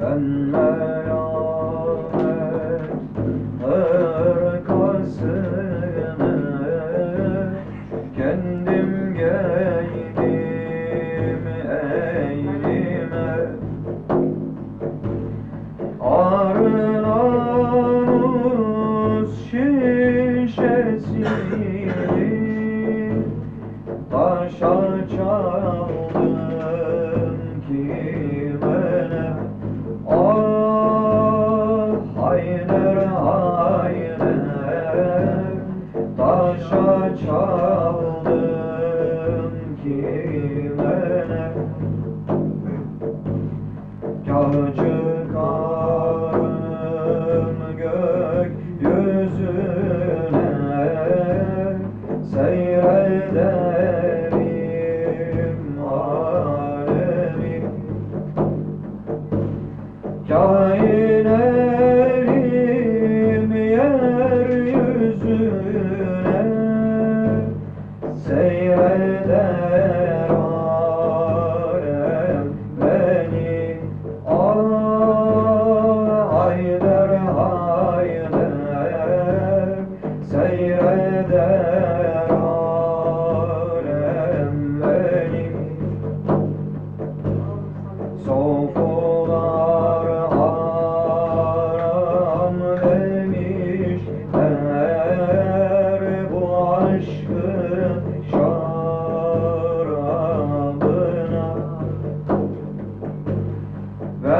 Ben merhamet hırkasını Kendim giydim eylime Arılanus şişesini Taşa çaldım kimene Taşa çaldım kimene Kağıcı karım gök yüzüne Seyrederim alemi. Kain erim yeryüzüne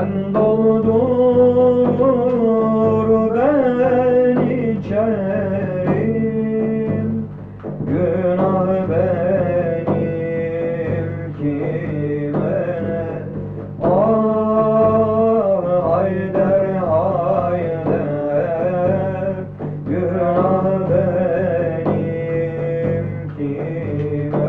Ben doldur ben içerim Günah benim kime Ah Haydar Haydar Günah benim kime